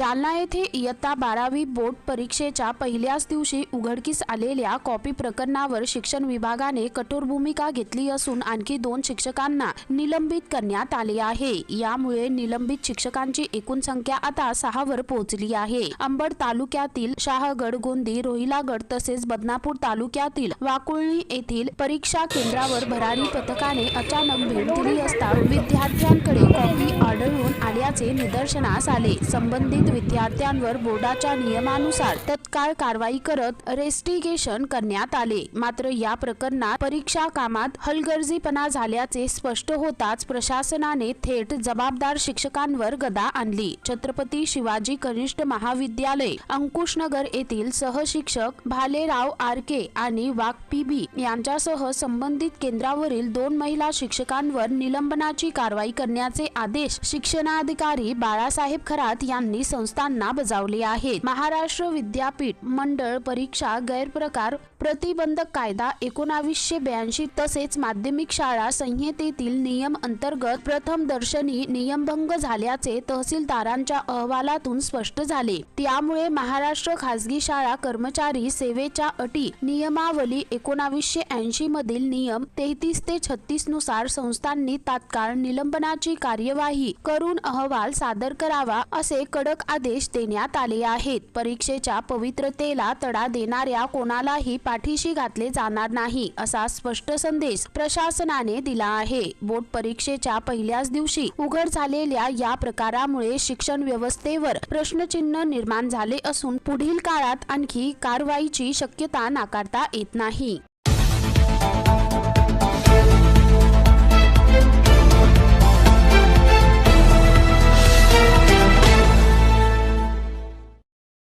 जालना येथे इयत्ता बारावी बोर्ड परीक्षेच्या पहिल्याच दिवशी उघडकीस आलेल्या कॉपी प्रकरणावर शिक्षण विभागाने कठोर भूमिका घेतली असून आणखी दोन शिक्षकांना निलंबित करण्यात आले आहे. यामुळे निलंबित शिक्षकांची एकूण संख्या आता सहावर पोहोचली आहे. अंबड तालुक्यातील शहागड गोंदी रोहिलागड तसेच बदनापूर तालुक्यातील वाकुळणी येथील परीक्षा केंद्रावर भरारी पथकाने अचानक भेट दिली असता विद्यार्थ्यांकडे असल्याचे निदर्शनास आले. संबंधित विद्यार्थ्यांवर बोर्डाच्या नियमानुसार तत्काळ कारवाई करत रेस्टिगेशन करण्यात आले. मात्र या प्रकरणात परीक्षा कामात हलगर्जीपणा झाल्याचे स्पष्ट होताच प्रशासनाने थेट जबाबदार शिक्षकांवर गदा आणली. छत्रपती शिवाजी कनिष्ठ महाविद्यालय अंकुशनगर येथील सहशिक्षक भालेराव आरके आणि वाघपीबी यांच्यासह संबंधित केंद्रावरील दोन महिला शिक्षकांवर निलंबनाची कारवाई करण्याचे आदेश शिक्षणाधिकारी बाळासाहेब खरात यांनी संस्थांना बजावले आहेत. महाराष्ट्र विद्यापीठ मंडळ परीक्षा गैरप्रकार प्रतिबंधक कायदा एकोणावीसशे ब्याऐंशी तसेच माध्यमिक शाळा संहितेतील नियम अंतर्गत प्रथम दर्शनी नियमभंग झाल्याचे तहसीलदारांच्या अहवालातून स्पष्ट झाले. त्यामुळे महाराष्ट्र खासगी शाळा कर्मचारी सेवेच्या अटी नियमावली एकोणावीसशे ऐंशी मधील नियम तेहतीस ते छत्तीसनुसार संस्थांनी तात्काळ निलंबनाची कार्यवाही करून अहवाल अहवाल सादर करावा असे कडक आदेश देण्यात आले आहेत. परीक्षेच्या पवित्रतेला तडा देणाऱ्या कोणालाही पाठीशी घातले जाणार नाही असा स्पष्ट संदेश प्रशासनाने दिला आहे. बोर्ड परीक्षेच्या पहिल्याच दिवशी उघड झालेल्या या प्रकारामुळे शिक्षण व्यवस्थेवर प्रश्नचिन्ह निर्माण झाले असून पुढील काळात आणखी कारवाईची शक्यता नाकारता येत नाही.